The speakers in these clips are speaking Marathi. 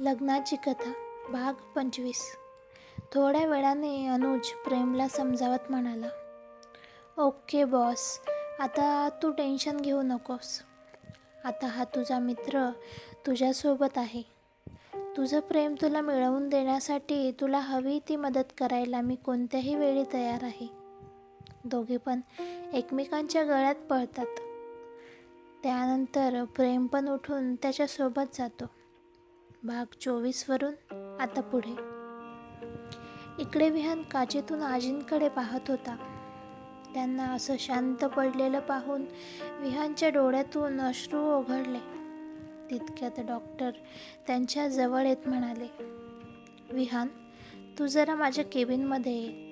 लग्नाची कथा भाग पंचवीस. थोड्या वेळाने अनुज प्रेमला समजावत म्हणाला ओके बॉस. आता तू टेन्शन घेऊ नकोस. आता हा तुझा मित्र तुझ्यासोबत आहे. तुझं प्रेम तुला मिळवून देण्यासाठी तुला हवी ती मदत करायला मी कोणत्याही वेळी तयार आहे. दोघे पण एकमेकांच्या गळ्यात पळतात. त्यानंतर प्रेम पण उठून त्याच्यासोबत जातो. भाग चोवीसवरून आता पुढे. इकडे विहान काचेतून आजींकडे पाहत होता. त्यांना असं शांत पडलेलं पाहून विहानच्या डोळ्यातून अश्रू ओघळले. तितक्यात डॉक्टर त्यांच्या जवळ येत म्हणाले विहान तू जरा माझ्या केबिनमध्ये ये.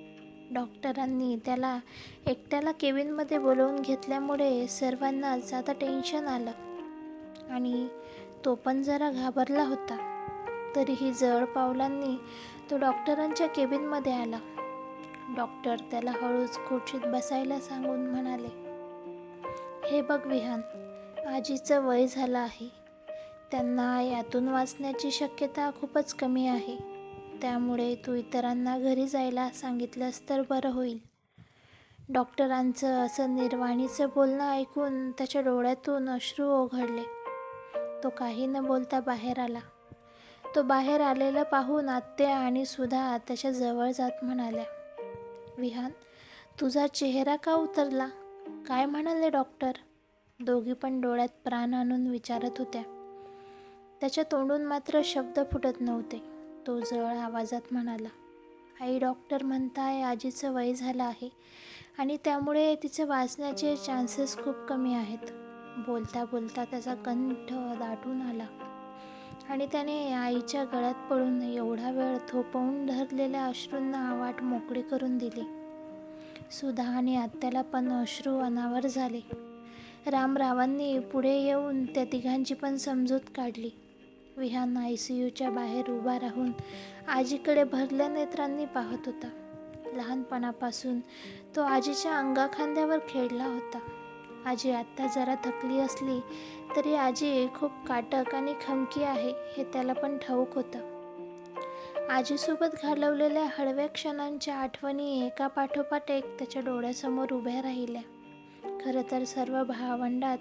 डॉक्टरांनी त्याला एकट्याला केबिनमध्ये बोलवून घेतल्यामुळे सर्वांनाच आता टेन्शन आलं आणि तो पण जरा घाबरला होता. तरीही जड पावलांनी तो डॉक्टरांच्या केबिनमध्ये आला. डॉक्टर त्याला हळूच खुर्चीत बसायला सांगून म्हणाले हे बघ विहान आजीचं वय झालं आहे. त्यांना यातून वाचण्याची शक्यता खूपच कमी आहे. त्यामुळे तू इतरांना घरी जायला सांगितलंस तर बरं होईल. डॉक्टरांचं असं निर्वाणीचं बोलणं ऐकून त्याच्या डोळ्यातून अश्रू ओघडले तो काही न बोलता बाहेर आला. तो बाहेर आलेला पाहून आत्या आणि सुधा त्याच्याजवळ जात म्हणाल्या विहान तुझा चेहरा का उतरला? काय म्हणाले डॉक्टर? दोघी पण डोळ्यात प्राण आणून विचारत होत्या. त्याच्या तोंडून मात्र शब्द फुटत नव्हते. तो जळ आवाजात म्हणाला आई डॉक्टर म्हणताय आजीचं वय झालं आहे आणि त्यामुळे तिचे वाचण्याचे चान्सेस खूप कमी आहेत. बोलता बोलता त्याचा कंठ दाटून आला. आणि त्याने आईच्या गळ्यात पडून एवढा वेळ थोपवून धरलेल्या अश्रूंना वाट मोकळी करून दिली. सुधा आणि आत्याला पण अश्रू अनावर झाले. रामरावांनी पुढे येऊन त्या तिघांची पण समजूत काढली. विहान आय सी यूच्या बाहेर उभा राहून आजीकडे भरल्या नेत्रांनी पाहत होता. लहानपणापासून तो आजीच्या अंगाखांद्यावर खेळला होता. आजी आत्ता जरा थकली असली तरी आजी खूप काटक आणि खमकी आहे हे त्याला पण ठाऊक होतं. आजीसोबत घालवलेल्या हळव्या क्षणांच्या आठवणी एका पाठोपाठ एक त्याच्या डोळ्यासमोर उभ्या राहिल्या. खरं तर सर्व भावंडात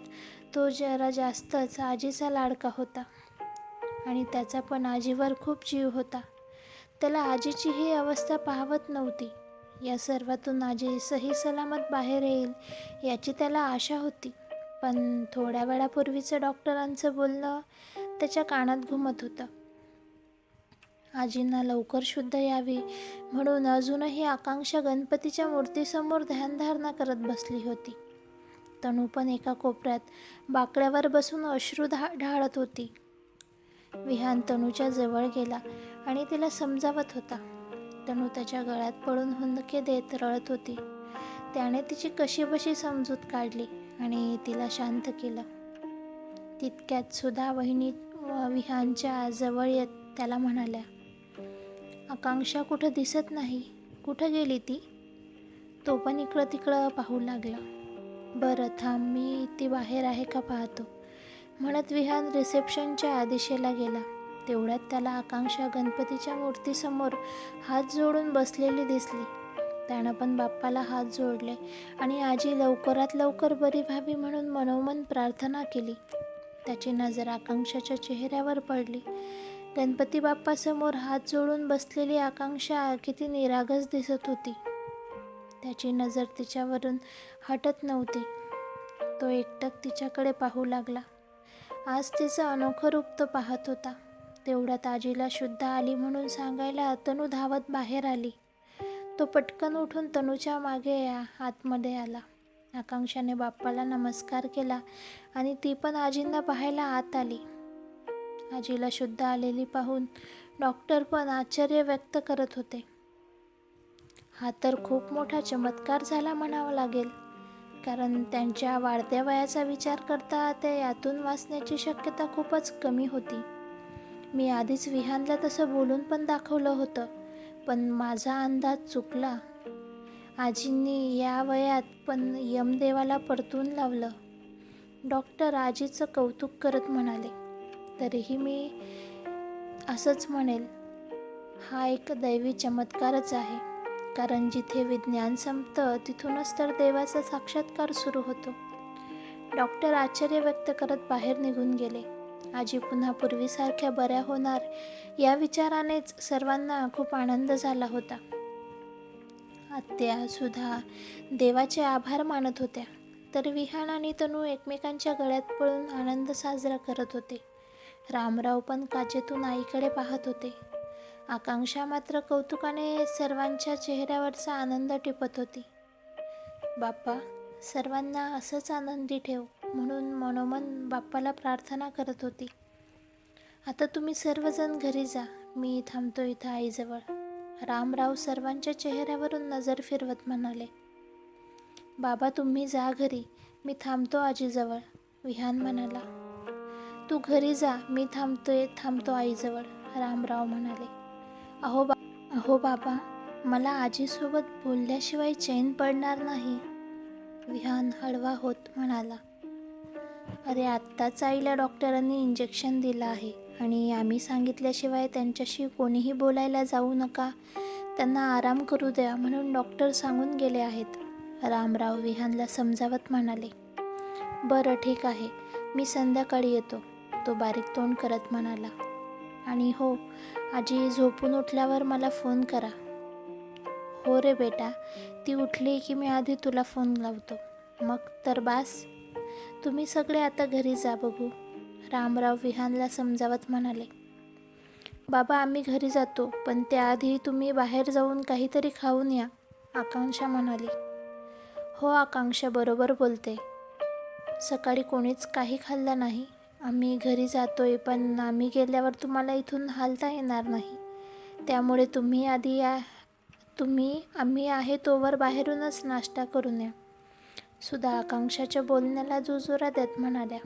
तो जरा जास्तच आजीचा लाडका होता आणि त्याचा पण आजीवर खूप जीव होता. त्याला आजीची ही अवस्था पाहवत नव्हती. या सर्वातून आजी सही सलामत बाहेर येईल याची त्याला आशा होती. पण थोड्या वेळापूर्वीचं डॉक्टरांचं बोलणं त्याच्या कानात घुमत होतं. आजींना लवकर शुद्ध यावी म्हणून अजूनही आकांक्षा गणपतीच्या मूर्तीसमोर ध्यानधारणा करत बसली होती. तणू पण एका कोपऱ्यात बाकड्यावर बसून अश्रू धा ढाळत होती. विहान तणूच्या जवळ गेला आणि तिला समजावत होता. तनू त्याच्या गळ्यात पडून हुंदके देत रळत होती. त्याने तिची कशीबशी समजूत काढली आणि तिला शांत केलं. तितक्यात सुधा वहिनी विहानच्या जवळ येत त्याला म्हणाल्या आकांक्षा कुठं दिसत नाही. कुठं गेली ती? तो पण इकडं तिकडं पाहू लागला. बरं थांब मी ती बाहेर आहे का पाहतो. म्हणत विहान रिसेप्शनच्या दिशेला गेला. तेवढ्यात त्याला आकांक्षा गणपतीच्या मूर्तीसमोर हात जोडून बसलेली दिसली. त्यानं पण बाप्पाला हात जोडले आणि आजी लवकरात लवकर बरी व्हावी म्हणून मनोमन प्रार्थना केली. त्याची नजर आकांक्षाच्या चेहऱ्यावर पडली. गणपती बाप्पासमोर हात जोडून बसलेली आकांक्षा किती निरागस दिसत होती. त्याची नजर तिच्यावरून हटत नव्हती. तो एकटक तिच्याकडे पाहू लागला. आज तिचं अनोखं रूप तो पाहत होता. तेवढ्यात आजीला शुद्ध आली म्हणून सांगायला तनू धावत बाहेर आली. तो पटकन उठून तनूच्या मागे आतमध्ये आला. आकांक्षाने बाप्पाला नमस्कार केला आणि ती पण आजींना पाहायला आत आली. आजीला शुद्ध आलेली पाहून डॉक्टर पण आश्चर्य व्यक्त करत होते. हा तर खूप मोठा चमत्कार झाला म्हणावा लागेल कारण त्यांच्या वाढत्या वयाचा विचार करता ते यातून वाचण्याची शक्यता खूपच कमी होती. मी आधीच विहानला तसं बोलून पण दाखवलं होतं पण माझा अंदाज चुकला. आजींनी या वयात पण यमदेवाला परतून लावलं. डॉक्टर आजीचं कौतुक करत म्हणाले तरीही मी असंच म्हणेल. हा एक दैवी चमत्कारच आहे कारण जिथे विज्ञान संपतं तिथूनच तर देवाचा साक्षात्कार सुरू होतो. डॉक्टर आश्चर्य व्यक्त करत बाहेर निघून गेले. आजी पुन्हा पूर्वीसारख्या बऱ्या होणार या विचारानेच सर्वांना खूप आनंद झाला होता. आत्या सुधा देवाचे आभार मानत होत्या. तर विहान आणि तनू एकमेकांच्या गळ्यात पळून आनंद साजरा करत होते. रामराव पण काचेतून आईकडे पाहत होते. आकांक्षा मात्र कौतुकाने सर्वांच्या चेहऱ्यावरचा आनंद टिपत होती. बाप्पा सर्वांना असंच आनंदी ठेव. म्हणून मनोमन बाप्पाला प्रार्थना करत होती. आता तुम्ही सर्वजण घरी जा. मी थांबतो इथं आईजवळ. रामराव सर्वांच्या चेहऱ्यावरून नजर फिरवत म्हणाले बाबा तुम्ही जा घरी. मी थांबतो आजीजवळ. विहान म्हणाला तू घरी जा. मी थांबतोय. थांबतो आईजवळ. रामराव म्हणाले अहो बा अहो बाबा मला आजीसोबत बोलल्याशिवाय चैन पडणार नाही. विहान हळवा होत म्हणाला अरे आत्ताच आईला डॉक्टरांनी इंजेक्शन दिलं आहे आणि आम्ही सांगितल्याशिवाय त्यांच्याशी कोणीही बोलायला जाऊ नका. त्यांना आराम करू द्या म्हणून डॉक्टर सांगून गेले आहेत. रामराव विहानला समजावत म्हणाले बरं ठीक आहे. मी संध्याकाळी येतो. तो बारीक तोंड करत म्हणाला आणि हो आजी झोपून उठल्यावर मला फोन करा. हो रे बेटा ती उठली की मी आधी तुला फोन लावतो. मग तर बास. तुम्ही सगळे आता घरी जा बघू. रामराव विहानला समजावत म्हणाले बाबा आम्ही घरी जातो पण त्याआधी तुम्ही बाहेर जाऊन काहीतरी खाऊन या आकांक्षा म्हणाली. हो आकांक्षा बरोबर बोलते. सकाळी कोणीच काही खाल्लं नाही. आम्ही घरी जातोय पण आम्ही गेल्यावर तुम्हाला इथून हालता येणार नाही. त्यामुळे तुम्ही आधी या तुम्ही आम्ही आहे तोवर बाहेरूनच नाश्ता करून या. सुद्धा आकांक्षाच्या बोलण्याला जोजोरा देत म्हणाल्या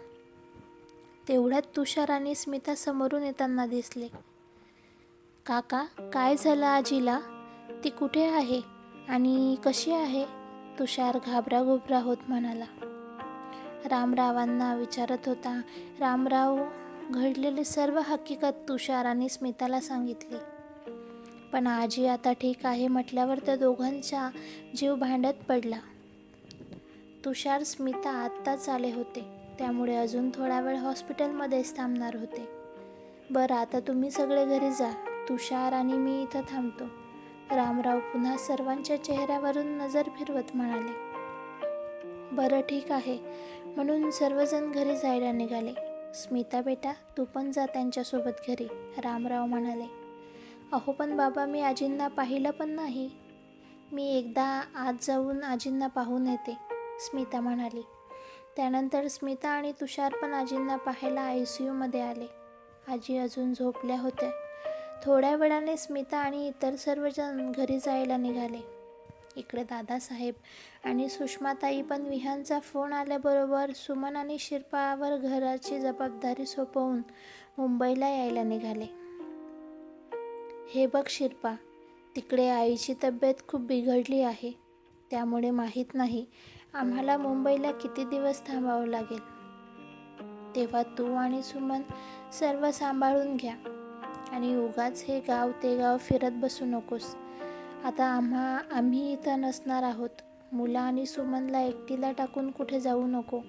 तेवढ्यात तुषार आणि स्मिता समोरून येताना दिसले. काका काय झालं आजीला? ती कुठे आहे? आणि कशी आहे? तुषार घाबरा घुबरा होत म्हणाला. रामरावांना विचारत होता रामराव घडलेली सर्व हकीकत तुषार आणि स्मिताला सांगितली. पण आजी आता ठीक आहे म्हटल्यावर त्या दोघांचा जीव भांड्यात पडला. तुषार स्मिता आत्ताच आले होते. त्यामुळे अजून थोडा वेळ हॉस्पिटलमध्येच थांबणार होते. बरं आता तुम्ही सगळे घरी जा. तुषार आणि मी इथं थांबतो. रामराव पुन्हा सर्वांच्या चेहऱ्यावरून नजर फिरवत म्हणाले. बरं ठीक आहे. म्हणून सर्वजण घरी जायला निघाले. स्मिता बेटा तू पण जा त्यांच्यासोबत घरी रामराव म्हणाले. अहो पण बाबा मी आजींना पाहिलं पण नाही. मी एकदा आज जाऊन आजींना पाहून येते. स्मिता म्हणाली. त्यानंतर स्मिता आणि तुषार पण आजींना पाहायला आय सी यूमध्ये आले. आजी अजून झोपल्या होत्या. थोड्या वेळाने स्मिता आणि इतर सर्वजण घरी जायला निघाले. इकडे दादासाहेब आणि सुषमाताई पण विहानचा फोन आल्याबरोबर सुमन आणि शिरपावर घराची जबाबदारी सोपवून मुंबईला यायला निघाले. हे बघ शिरपा तिकडे आईची तब्येत खूप बिघडली आहे. त्यामुळे माहीत नाही आम्हाला मुंबईला किती दिवस थांबावं लागेल? तेव्हा तू आणि सुमन सर्व सांभाळून घ्या. आणि उगाच हे गाव ते गाव फिरत बसू नकोस. आता आम्हा आम्ही इथं नसणार आहोत. मुलं आणि सुमनला एकटीला टाकून कुठे जाऊ नको?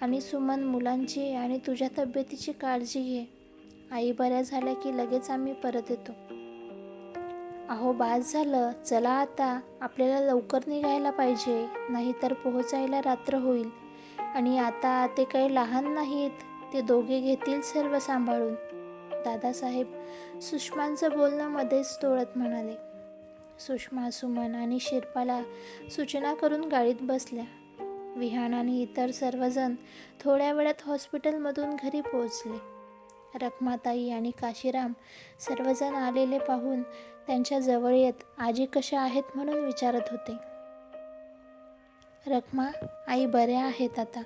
आणि सुमन मुलांची आणि तुझ्या तब्येतीची काळजी घे. आई बऱ्या झाल्या की लगेच आम्ही परत येतो. अहो बास झालं. चला आता. आपल्याला लवकर निघायला पाहिजे. नाहीतर पोहोचायला रात्र होईल. आणि आता ते काही लहान नाहीत. ते दोघे घेतील सर्व सांभाळून. दादासाहेब सुषमांचं बोलणं मध्येच तोडत म्हणाले. सुषमा सुमन आणि शिरपाला सूचना करून गाडीत बसल्या. विहान आणि इतर सर्वजण थोड्या वेळात हॉस्पिटलमधून घरी पोहोचले. रखमाताई आणि काशीराम सर्वजण आलेले पाहून त्यांच्या जवळ येत आजी कशा आहेत म्हणून विचारत होते. रखमा आई बऱ्या आहेत आता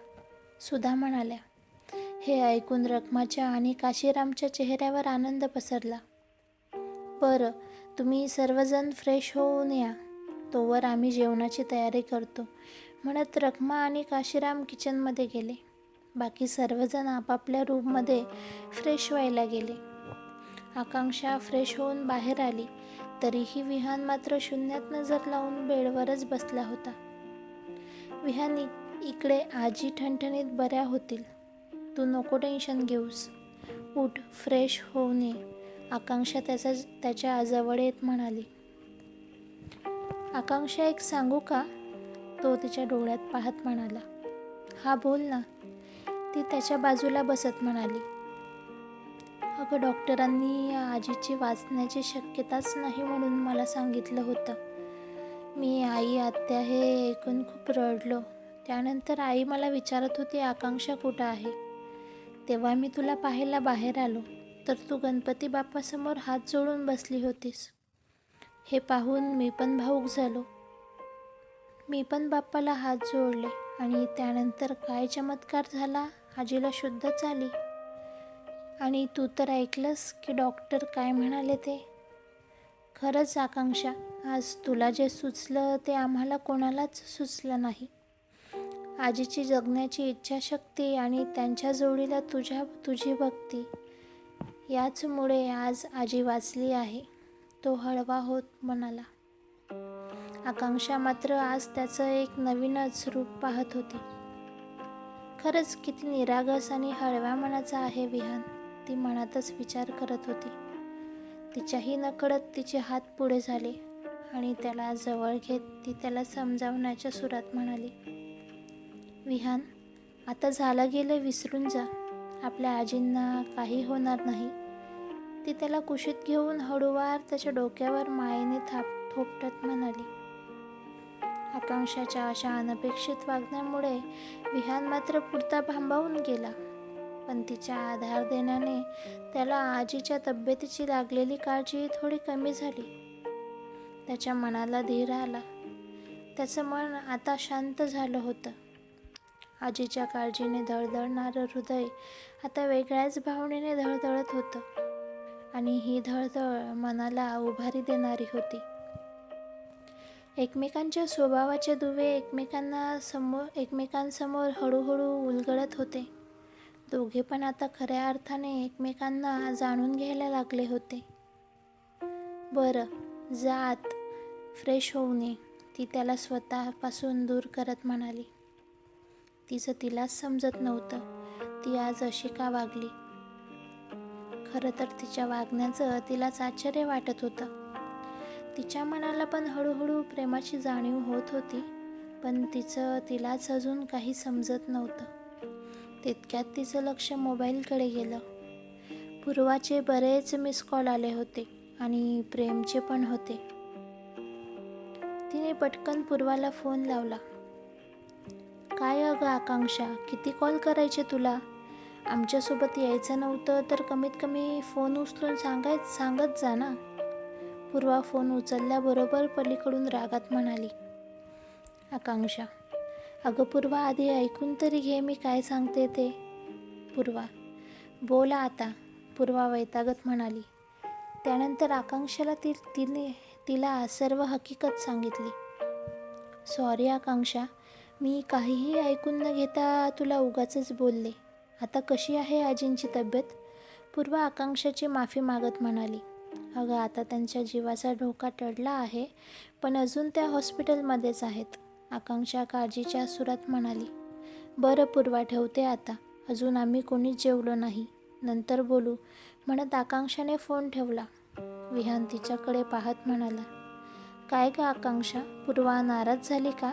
सुधा म्हणाल्या. हे ऐकून रखमाच्या आणि काशीरामच्या चेहऱ्यावर आनंद पसरला. बरं तुम्ही सर्वजण फ्रेश होऊन या. तोवर आम्ही जेवणाची तयारी करतो म्हणत रखमा आणि काशीराम किचनमध्ये गेले. बाकी सर्वजण आपापल्या रूममध्ये फ्रेश व्हायला गेले. आकांक्षा फ्रेश होऊन बाहेर आली. तरीही विहान मात्र शून्यात नजर लावून बेडवरच बसला होता. विहान इकडे आजी ठणठणीत बऱ्या होतील. तू नको टेन्शन घेऊस. उठ फ्रेश होऊन ये. आकांक्षा त्याचा त्याच्याजवळ येत म्हणाली. आकांक्षा एक सांगू का? तो तिच्या डोळ्यात पाहत म्हणाला. हा बोल ना. ती त्याच्या बाजूला बसत म्हणाली. अगं डॉक्टरांनी या आजीची वाचण्याची शक्यताच नाही म्हणून मला सांगितलं होतं. मी आई आत्या हे ऐकून खूप रडलो. त्यानंतर आई मला विचारत होती आकांक्षा कुठं आहे? तेव्हा मी तुला पाहायला बाहेर आलो. तर तू गणपती बाप्पासमोर हात जोडून बसली होतीस. हे पाहून मी पण भाऊक झालो. मी पण बाप्पाला हात जोडले आणि त्यानंतर काय चमत्कार झाला आजीला शुद्धच आली. आणि तू तर ऐकलंस की डॉक्टर काय म्हणाले ते? खरंच आकांक्षा आज तुला जे सुचलं ते आम्हाला कोणालाच सुचलं नाही. आजीची जगण्याची इच्छाशक्ती आणि त्यांच्या जोडीला तुझ्या तुझी भक्ती याचमुळे आज आजी वाचली आहे तो हळवा होत म्हणाला. आकांक्षा मात्र आज त्याचं एक नवीनच रूप पाहत होती. खरंच किती निरागस आणि हळव्या मनाचा आहे विहान. ती मनातच विचार करत होती. तिच्याही नकळत तिचे हात पुढे झाले आणि त्याला जवळ घेत ती त्याला समजावण्याच्या सुरात म्हणाली विहान आता झालं गेलं विसरून जा. आपल्या आजींना काही होणार नाही. ती त्याला कुशीत घेऊन हळूवार त्याच्या डोक्यावर मायेने थाप थोपटत म्हणाली आकांक्षाच्या अशा अनपेक्षित वागण्यामुळे विहान मात्र पुरता भांबावून गेला. पण तिच्या आधार देण्याने त्याला आजीच्या तब्येतीची लागलेली काळजी थोडी कमी झाली. त्याच्या मनाला धीर आला. त्याचं मन आता शांत झालं होतं. आजीच्या काळजीने धडधडणारं हृदय आता वेगळ्याच भावनेने धडधडत होतं आणि ही धडधड मनाला उभारी देणारी होती. एकमेकांच्या स्वभावाचे दुवे एकमेकांना समोर एकमेकांसमोर हळूहळू उलगडत होते. दोघे पण आता खऱ्या अर्थाने एकमेकांना जाणून घ्यायला लागले होते. बरं जात फ्रेश होऊ नये ती त्याला स्वतःपासून दूर करत म्हणाली. तिचं तिलाच समजत नव्हतं. ती आज अशी का वागली? खरं तर तिच्या वागण्याचं तिलाच आश्चर्य वाटत होतं. तिच्या मनाला पण हळूहळू प्रेमाची जाणीव होत होती पण तिचं तिलाच अजून काही समजत नव्हतं. तितक्यात तिचं लक्ष मोबाईलकडे गेलं. पूर्वाचे बरेच मिस कॉल आले होते आणि प्रेमचे पण होते. तिने पटकन पूर्वाला फोन लावला. काय अगं आकांक्षा किती कॉल करायचे तुला? आमच्यासोबत यायचं नव्हतं तर कमीत कमी फोन उचलून सांगाय सांगत जा ना. पूर्वा फोन उचलल्याबरोबर पलीकडून रागात म्हणाली आकांक्षा अगं पूर्वा आधी ऐकून तरी घे मी काय सांगते ते. पूर्वा बोला आता पूर्वा वैतागत म्हणाली. त्यानंतर आकांक्षाला ती तिने तिला सर्व हकीकत सांगितली. सॉरी आकांक्षा मी काहीही ऐकून न घेता तुला उगाच बोलले. आता कशी आहे आजींची तब्येत? पूर्व आकांक्षाची माफी मागत म्हणाली. अगं आता त्यांच्या जीवाचा धोका टळला आहे पण अजून त्या हॉस्पिटलमध्येच आहेत. आकांक्षा काळजीच्या सुरात म्हणाली बरं पूर्वा ठेवते आता. अजून आम्ही कोणीच जेवलो नाही. नंतर बोलू म्हणत आकांक्षाने फोन ठेवला. विहान तिच्याकडे पाहत म्हणाला काय का आकांक्षा पूर्वा नाराज झाली का?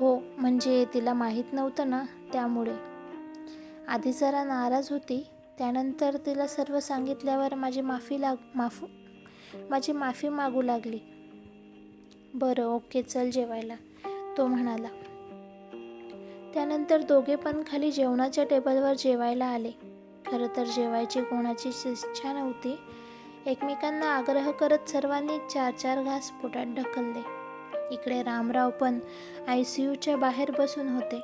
हो म्हणजे तिला माहीत नव्हतं ना त्यामुळे. आधी जरा नाराज होती त्यानंतर तिला सर्व सांगितल्यावर माझी माफी लाग माफू माझी माफी मागू लागली. बरं ओके चल जेवायला तो म्हणाला. त्यानंतर दोघे पण खाली जेवणाच्या टेबलवर जेवायला आले. खरं तर जेवायची कोणाचीच इच्छा नव्हती. एकमेकांना आग्रह करत सर्वांनी चार चार घास पोटात ढकलले. इकडे रामराव पण आय सी यूच्या बाहेर बसून होते.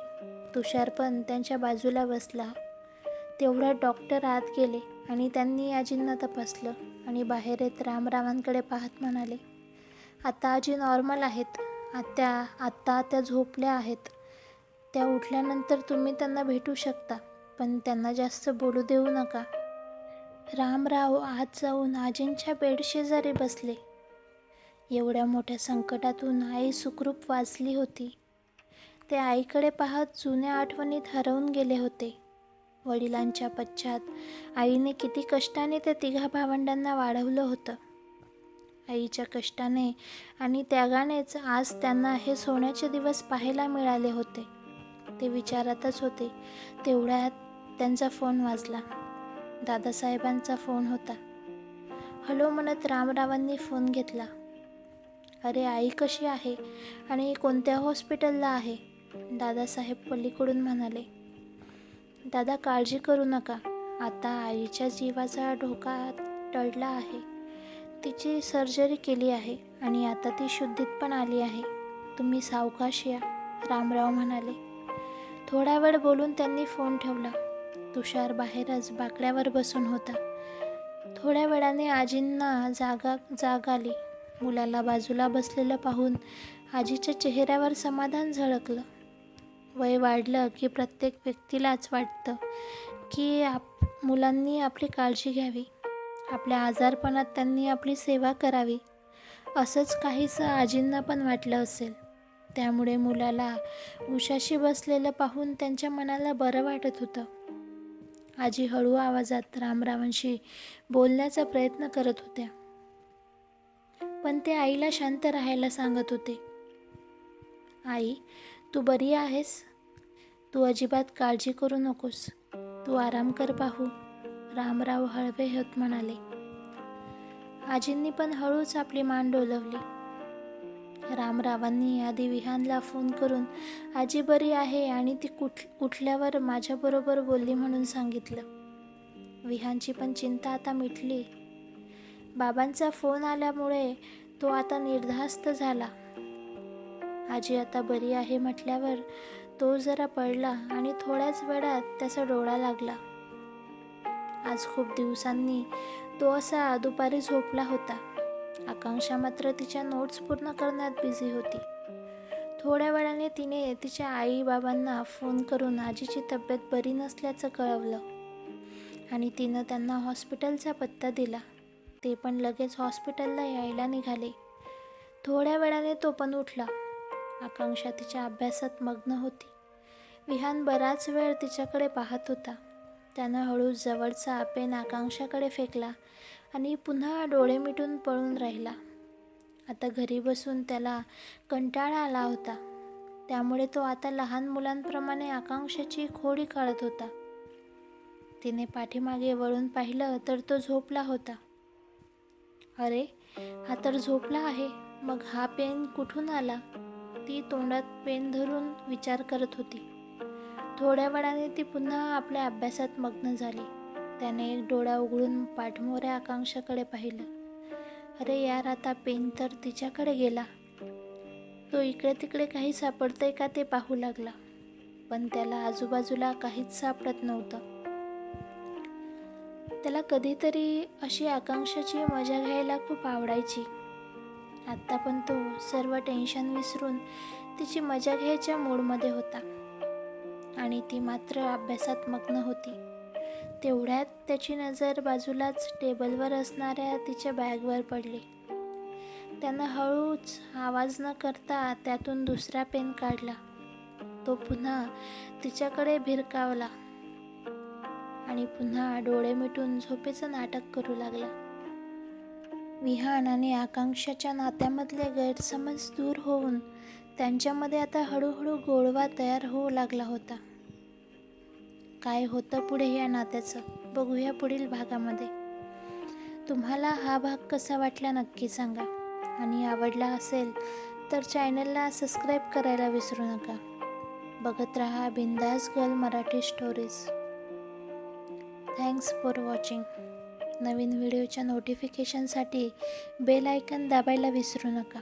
तुषार पण त्यांच्या बाजूला बसला. तेवढ्यात डॉक्टर आत गेले आणि त्यांनी आजींना तपासलं आणि बाहेर येत रामरावांकडे पाहत म्हणाले आता आजी नॉर्मल आहेत आत्या आत्ता त्या झोपल्या आहेत. त्या उठल्यानंतर तुम्ही त्यांना भेटू शकता पण त्यांना जास्त बोलू देऊ नका. रामराव आत जाऊन आजींच्या बेडशेजारी बसले. एवढ्या मोठ्या संकटातून आई सुखरूप वाचली होती. ते आईकडे पाहत जुन्या आठवणीत हरवून गेले होते. वडिलांच्या पश्चात आईने किती कष्टाने त्या तिघा भावंडांना वाढवलं होतं. आईच्या कष्टाने आणि त्यागानेच आज त्यांना हे सोन्याचे दिवस पाहायला मिळाले होते. ते विचारातच होते. तेवढ्यात त्यांचा फोन वाजला. दादासाहेबांचा फोन होता. हॅलो म्हणत रामरावांनी फोन घेतला. अरे आई कशी आहे आणि कोणत्या हॉस्पिटलला आहे? दादासाहेब पलीकडून म्हणाले. दादा काळजी करू नका. आता आईच्या जीवाचा धोका टळला आहे. तिची सर्जरी केली आहे आणि आता ती शुद्धीत पण आली आहे. तुम्ही सावकाश या रामराव म्हणाले. थोडा वेळ बोलून त्यांनी फोन ठेवला. तुषार बाहेरच बाकड्यावर बसून होता. थोड्या वेळाने आजींना जागा जाग आली. मुलाला बाजूला बसलेलं पाहून आजीच्या चेहऱ्यावर समाधान झळकलं. वय वाढलं की प्रत्येक व्यक्तीलाच वाटतं की आप मुलांनी आपली काळजी घ्यावी. आपल्या आजारपणात त्यांनी आपली सेवा करावी. असंच काहीसं आजींना पण वाटलं असेल. त्यामुळे मुलाला उशाशी बसलेलं पाहून त्यांच्या मनाला बरं वाटत होतं. आजी हळू आवाजात रामरावांशी बोलण्याचा प्रयत्न करत होत्या. पण ते आईला शांत राहायला सांगत होते. आई तू बरी आहेस? तू अजिबात काळजी करू नकोस. तू आराम कर पाहू. रामराव हळवे होत म्हणाले. आजींनी पण हळूच आपली मान डोलवली. रामरावांनी आधी विहानला फोन करून आजी बरी आहे आणि ती कुठ उठल्यावर माझ्याबरोबर बोलली म्हणून सांगितलं. विहानची पण चिंता आता मिटली. बाबांचा फोन आल्यामुळे तो आता निर्धास्त झाला. आजी आता बरी आहे म्हटल्यावर तो जरा पडला आणि थोड्याच वेळात त्याचा डोळा लागला. आज खूप दिवसांनी तो असा दुपारी झोपला होता. आकांक्षा मात्र तिच्या नोट्स पूर्ण करण्यात बिझी होती. थोड्या वेळाने तिने तिच्या आई बाबांना फोन करून आजीची तब्येत बरी नसल्याचं कळवलं. आणि तिनं त्यांना हॉस्पिटलचा पत्ता दिला. ते पण लगेच हॉस्पिटलला यायला निघाले. थोड्या वेळाने तो पण उठला. आकांक्षा तिच्या अभ्यासात मग्न होती. विहान बराच वेळ तिच्याकडे पाहत होता. त्यानं हळू जवळचा पेन आकांक्षाकडे फेकला आणि पुन्हा डोळे मिटून पळून राहिला. आता घरी बसून त्याला कंटाळा आला होता. त्यामुळे तो आता लहान मुलांप्रमाणे आकांक्षाची खोडी काढत होता. तिने पाठीमागे वळून पाहिलं तर तो झोपला होता. अरे हा तर झोपला आहे. मग हा पेन कुठून आला? ती तोंडात पेन धरून विचार करत होती. थोड्या वेळाने ती पुन्हा आपल्या अभ्यासात मग्न झाली. त्याने एक डोळा उघडून पाठमोऱ्या आकांक्षाकडे पाहिलं. अरे यार आता पेन तर तिच्याकडे गेला. तो इकडे तिकडे काही सापडतंय का ते पाहू लागला. पण त्याला आजूबाजूला काहीच सापडत नव्हतं. त्याला कधीतरी अशी आकांक्षाची मजा घ्यायला खूप आवडायची. आत्ता पण तो सर्व टेन्शन विसरून तिची मजा घ्यायच्या मूडमध्ये होता. आणि ती मात्र अभ्यासात मग्न होती. तेवढ्यात त्याची नजर बाजूलाच टेबलवर असणाऱ्या तिच्या बॅगवर पडली. त्यानं हळूच आवाज न करता त्यातून दुसरा पेन काढला. तो पुन्हा तिच्याकडे भिरकावला आणि पुन्हा डोळे मिटून झोपेचं नाटक करू लागला. विहान आणि आकांक्षाच्या नात्यामधले गैरसमज दूर होऊन त्यांच्यामध्ये आता हळूहळू गोडवा तयार होऊ लागला होता. काय होतं पुढे या नात्याचं? बघूया पुढील भागामध्ये. तुम्हाला हा भाग कसा वाटला नक्की सांगा. आणि आवडला असेल तर चॅनलला सबस्क्राईब करायला विसरू नका. बघत रहा Bindaas girl Marathi stories thanks for watching नवीन व्हिडिओच्या नोटिफिकेशनसाठी बेल आयकन दाबायला विसरू नका.